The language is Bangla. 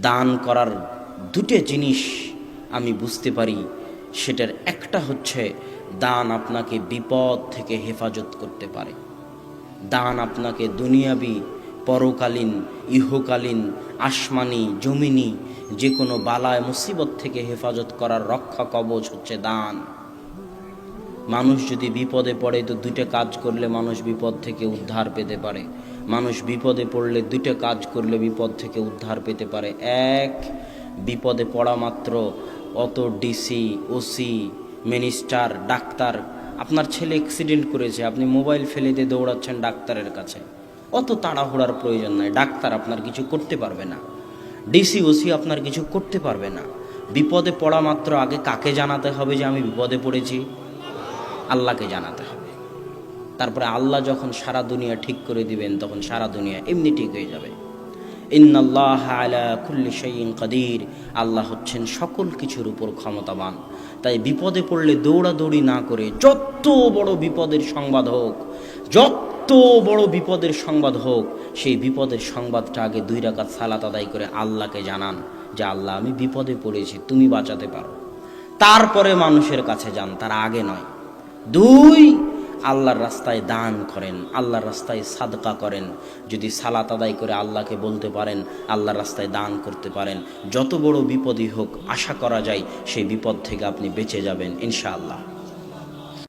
দান করার দুটো জিনিস আমি বুঝতে পারি। সেটার একটা হচ্ছে দান আপনাকে বিপদ থেকে হেফাজত করতে পারে। দান আপনাকে দুনিয়াবি, পরকালীন, ইহকালীন, আসমানি, জমিনি যে কোনো বালায় মুসিবত থেকে হেফাজত করার রক্ষা কবচ হচ্ছে দান। মানুষ যদি বিপদে পড়ে তো দুইটা কাজ করলে মানুষ বিপদ থেকে উদ্ধার পেতে পারে। মানুষ বিপদে পড়লে দুইটা কাজ করলে বিপদ থেকে উদ্ধার পেতে পারে। এক, বিপদে পড়া মাত্র অত ডিসি ওসি মিনিস্টার ডাক্তার। আপনার ছেলে অ্যাক্সিডেন্ট করেছে, আপনি মোবাইল ফেলে দিয়ে দৌড়াচ্ছেন ডাক্তারের কাছে। অত তাড়াহুড়ার প্রয়োজন নাই, ডাক্তার আপনার কিছু করতে পারবে না। ডিসি ওসি আপনার কিছু করতে পারবে না। বিপদে পড়া মাত্র আগে কাকে জানাতে হবে যে আমি বিপদে পড়েছি? আল্লাহকে জানাতে হবে। তারপরে আল্লাহ যখন সারা দুনিয়া ঠিক করে দিবেন, তখন সারা দুনিয়া এমনি ঠিক হয়ে যাবে। ইন্নাল্লাহ আলা কুল্লি শাইইন কাদির। আল্লাহ হচ্ছেন সকল কিছুর উপর ক্ষমতাবান। তাই বিপদে পড়লে দৌড়াদৌড়ি না করে যত বড় বিপদের সংবাদ হোক, যত বড় বিপদের সংবাদ হোক, সেই বিপদের সংবাদটা আগে দুই রাকাত সালাত আদায় করে আল্লাহকে জানান যে, আল্লাহ, আমি বিপদে পড়েছি, তুমি বাঁচাতে পারো। তারপরে মানুষের কাছে যান, তার আগে নয়। দুই, আল্লাহর রাস্তায় দান করেন, আল্লাহর রাস্তায় সাদকা করেন। যদি সালাত আদায় করে আল্লাহকে বলতে পারেন, আল্লাহর রাস্তায় দান করতে পারেন। যত বড় বিপদই হোক, আশা করা যায় সেই বিপদ থেকে আপনি বেঁচে যাবেন, ইনশাআল্লাহ।